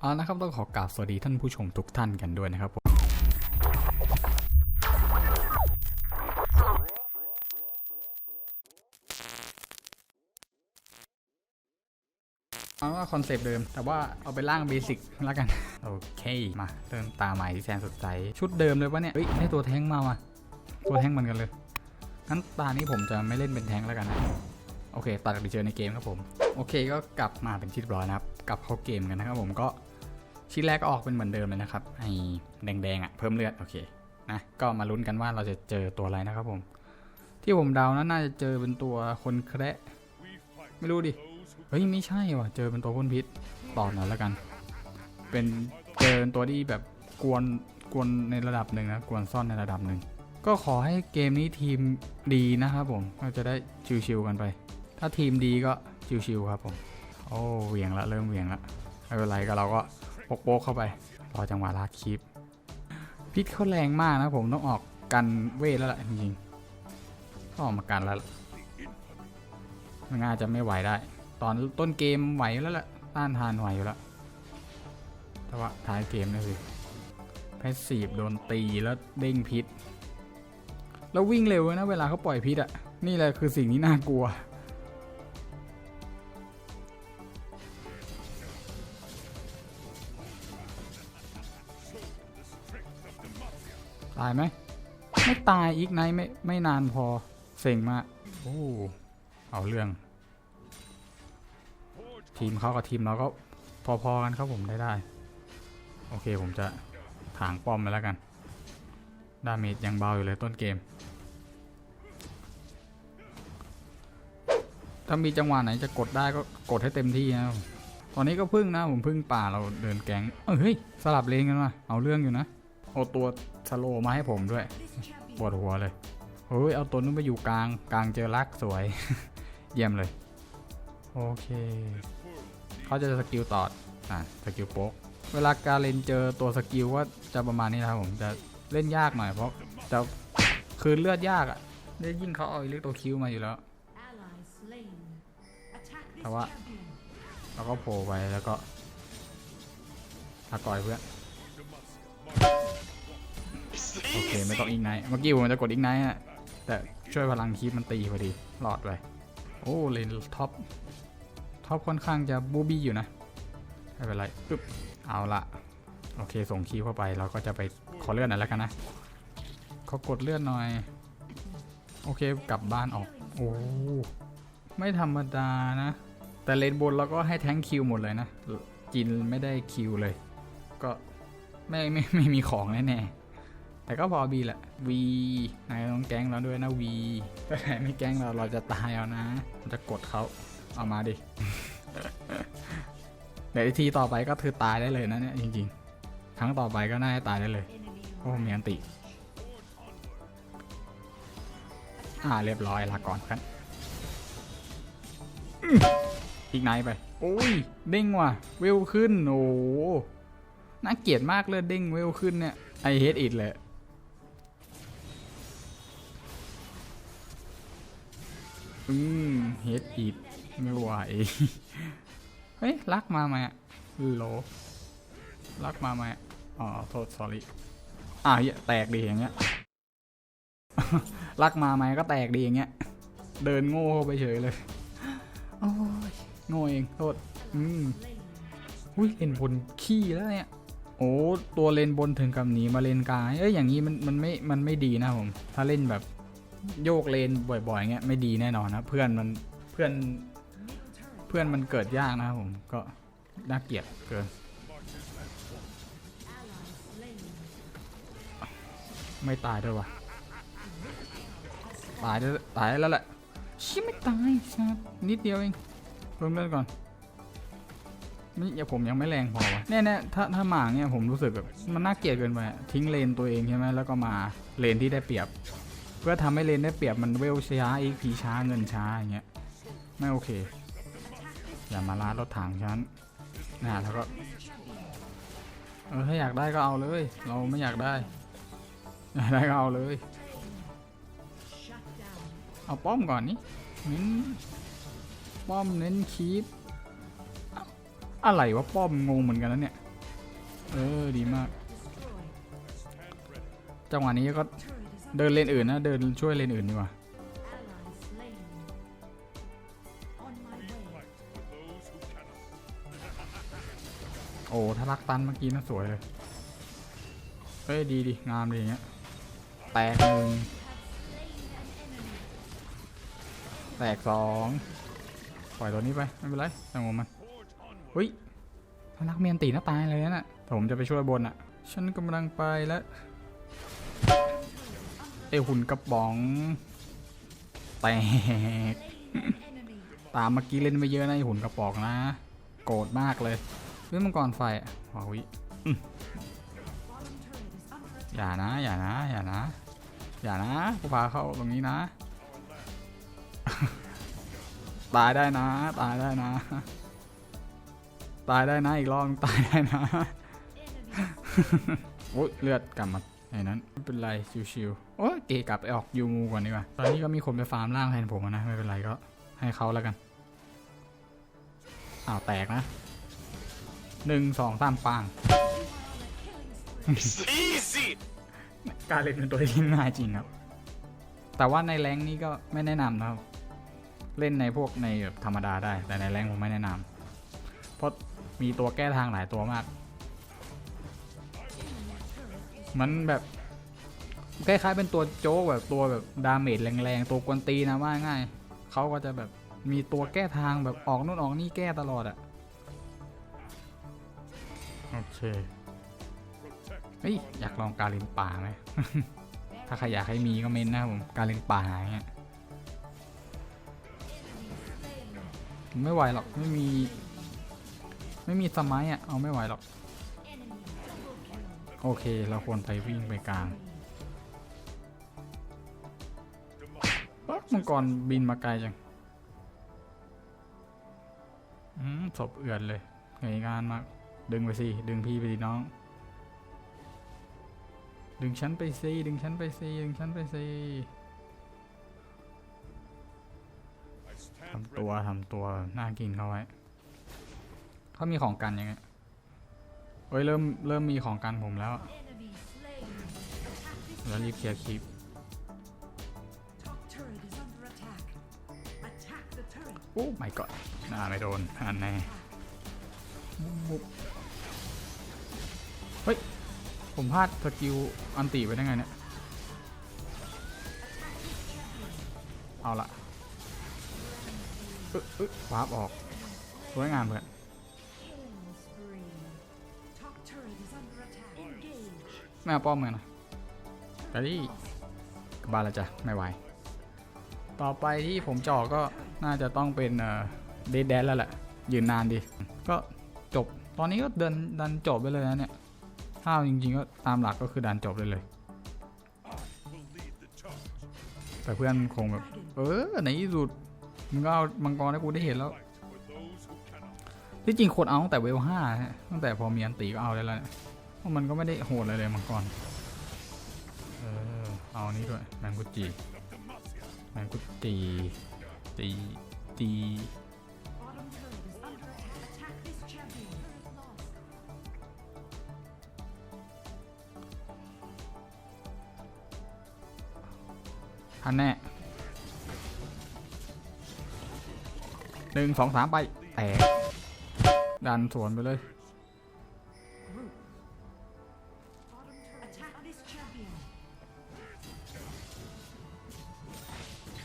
เอานะครับต้องขอกราบสวัสดีท่านผู้ชมทุกท่านกันด้วยนะครับผมเอาว่าคอนเซปต์เดิม แต่ว่าเอาไปล่างเบสิกแล้วกัน โอเค มาเริ่มตาใหม่ที่แสนสดใส ชุดเดิมเลยปะเนี่ย เฮ้ย ได้ตัวแท้งมาว่ะตัวแท้งเหมือนกันเลยงั้นตานี้ผมจะไม่เล่นเป็นแท้งแล้วกันนะ โอเคตัดกันไปเจอในเกมครับผม โอเคก็กลับมาเป็นที่เรียบร้อยนะครับ กลับเข้าเกมกันนะครับผมก็ ชิ้นแรกก็ออกเป็นเหมือนเดิมเลยนะครับไอ้แดงๆอะเพิ่มเลือดโอเคนะก็มาลุ้นกันว่าเราจะเจอตัวอะไรนะครับผม ที่ผมเดานะน่าจะเจอเป็นตัวคนแคระไม่รู้ดิเฮ้ยไม่ใช่ว่ะเจอเป็นตัวพ่นพิษต่อหน่อยแล้วกัน เป็นเจอเป็นตัวที่แบบกวนกวนในระดับหนึ่งนะกวนซ่อนในระดับหนึ่งก็ขอให้เกมนี้ทีมดีนะครับผมก็จะได้ชิวๆกันไป ถ้าทีมดีก็ชิวๆครับผมโอ้เหวียงละเริ่มเหวียงละไม่เป็นไรก็เราก็ โปกๆเข้าไป รอจังหวะลากคลิป พิษเขาแรงมากนะผมต้องออกกันเวทแล้วล่ะจริงๆต้องออกมากันแล้วล่ะมันน่าจะไม่ไหวได้ ตอนต้นเกมไหวแล้วล่ะ ต้านทานไหวอยู่แล้ว แต่ว่าท้ายเกมนี่สิแพสซีฟโดนตีแล้วเด้งพิษ แล้ววิ่งเร็วนะเวลาเขาปล่อยพิษอะนี่แหละคือสิ่งที่น่ากลัวายไหมไม่ตายอีกไนไม่ไม่นานพอเซ็งมากโอ้เอาเรื่อง ทีมเขากับทีมเราก็พอๆกันครับผมได้ได้โอเคผมจะถางป้อมไปแล้วกัน ดาเมจยังเบาอยู่เลยต้นเกม ถ้ามีจังหวะไหนจะกดได้ก็กดให้เต็มที่นะตอนนี้ก็พึ่งนะผมพึ่งป่าเราเดินแก๊งเอ้ยเฮ้ยสลับเลนกันมาเอาเรื่องอยู่นะ เอาตัว สโลมาให้ผมด้วยปวดหัวเลยเฮ้ยเอาตัวนู้นไปอยู่กลางกลางเจอรักสวย เยี่ยมเลย โอเค เขาจะสกิลตอดอะสกิลโป๊กเวลาการเล่นเจอตัวสกิลก็จะประมาณนี้นะครับผมจะเล่นยากหน่อยเพราะจะคืนเลือดยากอะ่ะเลือดยิ่งเขาเอาเลือดตัวคิวมาอยู่แล้วแต่ว่าเราก็โผล่ไปแล้วก็ทาก่อยเพื่อน โอเคไม่ต้องอีกไนท์เมื่อกี้ผมจะกดอีกไนท์อะแต่ช่วยพลังคีปมันตีพอดีหลอดไปโอ้เลนท็อปท็อปค่อนข้างจะบูบี้อยู่นะไม่เป็นไรปึ๊บเอาละโอเคส่งคีย์เข้าไปเราก็จะไปขอเลื่อนหน่อยแล้วกันนะขอกดเลื่อนหน่อย โอเคกลับบ้านออก โอ้ไม่ธรรมดานะ แต่เลนบนเราก็ให้แท้งคิวหมดเลยนะจินไม่ได้คิวเลย ก็ไม่ไม่ไม่มีของแน่ๆ แต่ก็พอบีแหละวีนายต้องแก๊งเราด้วยนะวีถ้าใครไม่แก๊งเราเราจะตายเอานะจะกดเขาเอามาดิเดี๋ยวทีต่อไปก็คือตายได้เลยนะเนี่ยจริงๆ ครั้งต่อไปก็น่าจะตายได้เลยเพราะผมมีอันติ อ่าเรียบร้อยลาก่อนครับอีกไนท์ไป โอ้ย เด้งว่ะ เวลขึ้น โอ้โหน่าเกลียดมากเลยเด้งเวลขึ้นเนี่ย ไอเฮดอิดเลย อืมเฮดอิดไม่ไหว เฮ้ยลักมาไหมโลลักมาไหมอ๋อโทษ sorry อ่าเฮียแตกดีอย่างเงี้ยลักมาไหมก็แตกดีอย่างเงี้ย เดินโง่ไปเฉยเลย โอ้ยโง่เองโทษ อืมอุ้ยเลนบนขี้แล้วเนี่ย โอ้ตัวเลนบนถึงกับหนีมาเลนกลางเอ้ยอย่างนี้มันมันไม่มันไม่ดีนะผม ถ้าเล่นแบบ โยกเลนบ่อยๆเงี้ยไม่ดีแน่นอนนะเพื่อนมันเพื่อนเพื่อนมันเกิดยากนะครับผมก็น่าเกลียดเกิน ไม่ตายด้วยวะตายได้ตายแล้วแหละชิไม่ตายครับนิดเดียวเองเพิ่มเลือดก่อนนี่อย่าผมยังไม่แรงพอวะแน่ๆถ้าถ้าหมาเนี่ยผมรู้สึกแบบมันน่าเกลียดเกินไปทิ้งเลนตัวเองใช่ไหมแล้วก็มาเลนที่ได้เปรียบ เพื่อทำให้เลนได้เปรียบมันเวลช้าอีกพีช้าเงินช้าอย่างเงี้ยไม่โอเค อย่ามาลาดรถถังฉันนะแล้วก็เออถ้าอยากได้ก็เอาเลย เราไม่อยากได้อยากได้ก็เอาเลย เอาป้อมก่อนนี่เน้นป้อมเน้นคีปอะไรวะป้อมงงเหมือนกันนะเนี่ย เออดีมากจังหวะนี้ก็ เดินเลนอื่นนะ เดินช่วยเลนอื่นดีกว่าโอ้ถ้ารักตันเมื่อกี้น่าสวยเลย เฮ้ย ดีดีงามดีอย่างเงี้ย แตกหนึ่งแตกสองปล่อยตัวนี้ไป ไม่เป็นไรแต่งงมันเฮ้ยถ้านักเมียนตีหน้าตายเลยนะแต่ผมจะไปช่วยบนอะ ฉันกำลังไปแล้ว เอหุ่นกระป๋อง แตก ตามเมื่อกี้เล่นไปเยอะนะไอหุ่นกระป๋องนะ โกรธมากเลยเฮ้ยมังกรไฟอะว้าวิอืมอย่านะ อย่านะ อย่านะ อย่านะกูพาเข้าตรงนี้นะ ตายได้นะ ตายได้นะ ตายได้นะอีกรอบตายได้นะโอ้ยเลือดกลับมา ไอ้นั้นไม่เป็นไรชิวๆโอ้ยเกกลับไปออกยูมูก่อนดีกว่าตอนนี้ก็มีคนไปฟาร์มล่างแทนผมอะนะไม่เป็นไรก็ให้เขาแล้วกันอ้าวแตกนะหนึ่งสองสามปัง Easy! การเล่นเป็นตัวที่ง่ายจริงครับ แต่ว่าในแรงค์นี้ก็ไม่แนะนำนะครับ เล่นในพวกในแบบธรรมดาได้ แต่ในแรงค์ผมไม่แนะนำเพราะมีตัวแก้ทางหลายตัวมาก มันแบบคล้ายๆเป็นตัวโจ๊กแบบตัวแบบดาเมจแรงๆ ตัวกวนตีนนะว่าง่าย เขาก็จะแบบมีตัวแก้ทางแบบออกนู่นออกนี่แก้ตลอดอะโอเคเฮ้ยอยากลองการเล่นป่าไหม ถ้าใครอยากให้มีก็เมนนะครับผมการเล่นป่าอย่างเงี้ยไม่ไหวหรอกไม่มี ไม่มีสมัยอะเอาไม่ไหวหรอก โอเค เราควรไปวิ่งไปกลางปั๊บมังกรบินมาไกลจัง อืมศพเอื่อนเลยเหนื่อยงานมาก ดึงไปสิ ดึงพี่ไปดิน้อง ดึงฉันไปสิดึงฉันไปสิดึงฉันไปสิทำตัวทำตัวน่ากินเขาไว้เขามีของกันยังไง เฮ้ยเริ่มเริ่มมีของกันผมแล้ว แล้วรีบเคลียร์คลิปโอ้ไม่ก่อนน่าไม่โดนอันแน่เฮ้ย ผมพลาดสกิลอันติไปได้ไงเนี่ย เอาละอึ๊ะอึ๊ะวาร์ปออกสวยงามเพื่อน ไม่เอาป้อมกันนะกะดี้กบาล้วจ้ะไม่ไหว ต่อไปที่ผมเจาะก็น่าจะต้องเป็นเดดแดนแล้วแหละ ยืนนานดี ก็จบ ตอนนี้ก็เดินดันจบไปเลยนะเนี่ย ถ้าเอาจริงๆก็ตามหลักก็คือดันจบเลยเลย แต่เพื่อนคงแบบ เออในที่สุด มึงก็เอามังกรให้กูได้เห็นแล้ว ที่จริงควรเอาตั้งแต่เวลห้าฮะตั้งแต่พอมีอันตีก็เอาได้แล้วเพราะมันก็ไม่ได้โหดอะไรเลยมังกรเออเอานี้ด้วยแมงกุจีแมงกุจีตีตีทันแน่หนึ่งสองสามไปแตก ดันสวนไปเลย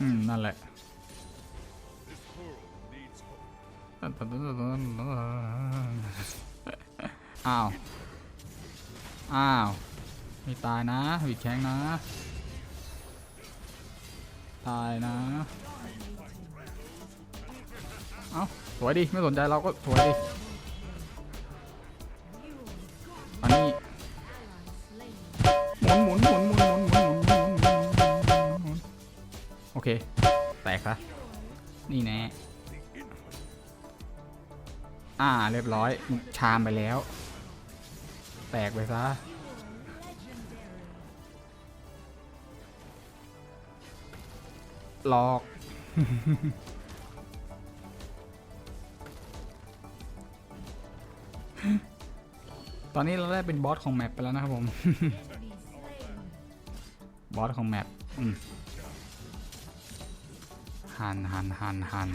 อืม นั่นแหละอ้าว อ้าว มีตายนะวีดแข้งนะ ตายนะ เอ้า สวยดิ ไม่สนใจเราก็สวยดิ อเค แตกซะนี่แน่อ่าเรียบร้อย ชามไปแล้ว แตกไปซะหลอกตตอนนี้เราได้เป็นบอสของแมปไปแล้วนะครับผม Enemy slain. บอสของแมปอืม หันหันหันหัน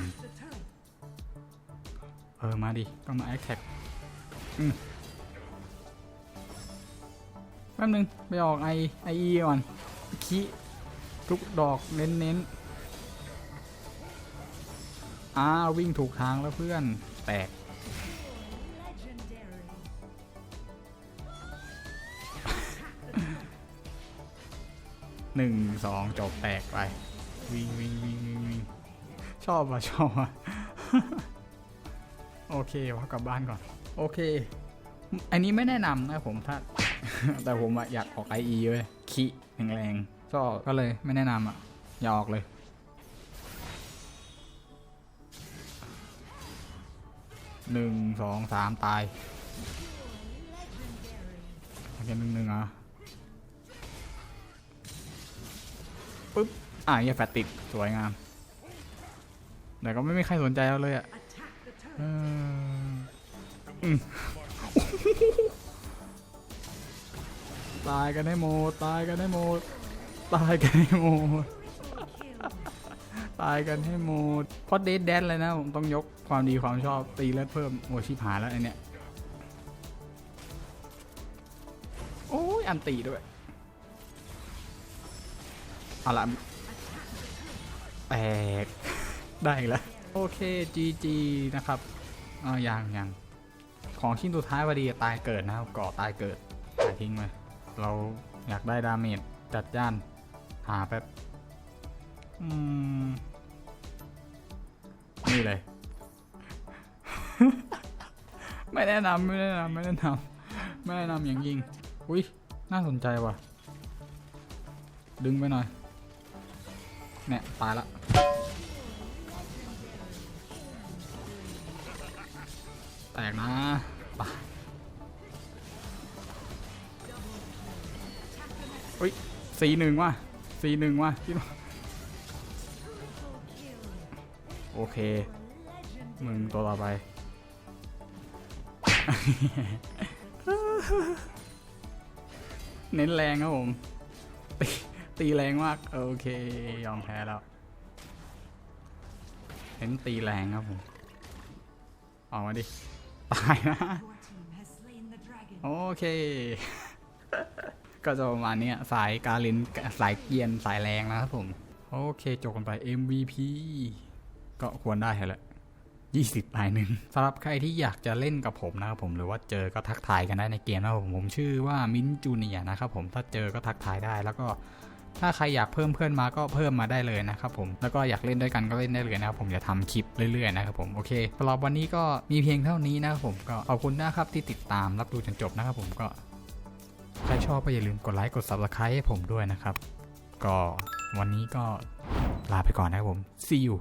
เออ มาดิ ต้องมาแอคแท็กแป๊บนึง ไปออกไอไออีก่อนคิทุกดอกเน้นเน้นอ้าวิ่งถูกทางแล้วเพื่อน แตก หนึ่งสองจบแตกไป วิ่งวิ่งวิ่งวิ่งวิ่งชอบอะชอบอะโอเคว่ากลับบ้านก่อน โอเค อันนี้ไม่แนะนำนะผมถ้า แต่ผมอะอยากออกไอเว้ยคิแรงๆชอบก็เลยไม่แนะนำอะ อย่าออกเลยหนึ่งสองสามตายโอเคหนึ่งหนึ่งอะปึ๊บ อะเหี้ยแฟตติดสวยงาม แต่ก็ไม่มีใครสนใจเราเลยอะตายกันให้หมดตายกันให้หมดตายกันให้หมดตายกันให้หมดเพราะเดดแดนเลยนะ ผมต้องยกความดีความชอบตีเลือดเพิ่มโอชิบหาแล้วไอเนี้ยโอ้ยอันตีด้วยเอาละ ตก ได้อีกแล้ว โอเค GG นะครับอ่ายังยังของชิ้นสุดท้ายพอดีตายเกิดนะครับก่อตายเกิดหายทิ้งไปเราอยากได้ดาเมจจัดจ้าน หาแป๊บ อืม นี่เลย ไม่แนะนำไม่แนะนำไม่แนะนำไม่แนะนำอย่างยิ่งอุ้ยน่าสนใจว่ะ ดึงไปหน่อย เนี่ย ตายละ แตกนะไปอุ้ยสีหนึ่งว่ะสีหนึ่งว่ะคิดว่โอเค มึงตัวต่อไป เน้นแรงครับผม ตีตีแรงมาก โอเค ยอมแพ้แล้วเน้นตีแรงครับผม ออกมาดิ ตายนะ Your team has slain the dragon. โอเค ก็จะประมาณเนี้ยสายการินสายเกรียนสายแรงนะครับผม โอเคจบกันไป MVP ก็ควรได้แหละ20ลายหนึ่งสำหรับใครที่อยากจะเล่นกับผมนะครับผมหรือว่าเจอก็ทักทายกันได้ในเกมนะครับผมผมชื่อว่ามินจูเนียนะครับผมถ้าเจอก็ทักทายได้แล้วก็ ถ้าใครอยากเพิ่มเพื่อนมาก็เพิ่มมาได้เลยนะครับผม แล้วก็อยากเล่นด้วยกันก็เล่นได้เลยนะครับผมจะทำคลิปเรื่อยๆนะครับผมโอเคสำหรับวันนี้ก็มีเพียงเท่านี้นะครับผมก็ขอบคุณนะครับที่ติดตามรับดูจนจบนะครับผมก็ใครชอบก็อย่าลืมกดไลค์กด subscribe ให้ผมด้วยนะครับ ก็วันนี้ก็ลาไปก่อนนะครับผม see you